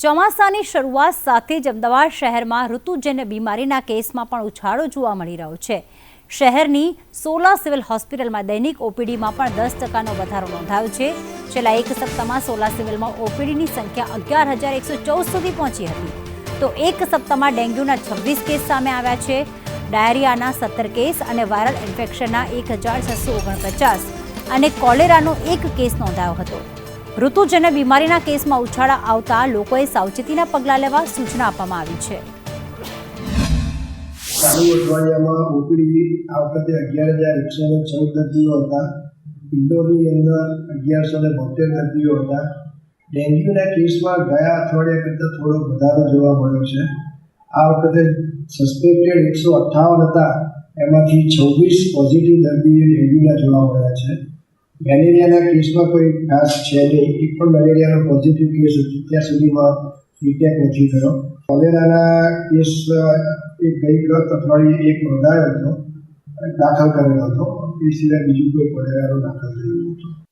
ચોમાસાની શરૂઆત સાથે જ અમદાવાદ શહેરમાં ઋતુજન્ય બીમારીના કેસમાં પણ ઉછાળો જોવા મળી રહ્યો છે. શહેરની સોલા સિવિલ હોસ્પિટલમાં દૈનિક ઓપીડીમાં પણ દસ ટકાનો વધારો નોંધાયો છે. છેલ્લા એક સપ્તાહમાં સોલા સિવિલમાં ઓપીડીની સંખ્યા અગિયાર હજાર એકસો ચૌદ સુધી પહોંચી હતી. તો એક સપ્તાહમાં ડેન્ગ્યુના છવ્વીસ કેસ સામે આવ્યા છે. ડાયરિયાના સત્તર કેસ અને વાયરલ ઇન્ફેક્શનના એક હજાર છસો ઓગણપચાસ. અને કોલેરાનો એક કેસ નોંધાયો હતો. ઋતુજન્ય બીમારીના કેસમાં ઉછાળા આવતા લોકોએ સાવચેતીના પગલાં લેવા સૂચના આપવામાં આવી છે. ચાલુ અઠવાડિયામાં વખતે અગિયાર હજાર એકસો ને દર્દીઓ હતા. ઇન્ડોરની અંદર અગિયારસો ને બોતેર દર્દીઓ હતા. ડેન્ગ્યુના કેસમાં ગયા અઠવાડિયા કરતાં થોડો વધારો જોવા મળ્યો છે. આ વખતે સસ્પેક્ટેડ એકસો અઠ્ઠાવન હતા. એમાંથી છવ્વીસ પોઝિટિવ દર્દીઓ ડેન્ગ્યુના જોવા મળ્યા છે. મેલેરિયાના કેસમાં કોઈ ખાસ છે નહીં. એક પણ મેલેરિયાનો પોઝિટિવ કેસ અત્યાર સુધીમાં ડિટેક્ટ નથી થયો. કોલેરાના કેસ એક ગઈ અઠવાડિયે એક નોંધાયો હતો, દાખલ કરેલો હતો. એ સિવાય બીજું કોઈ કોલેરાનો દાખલ થયો નથી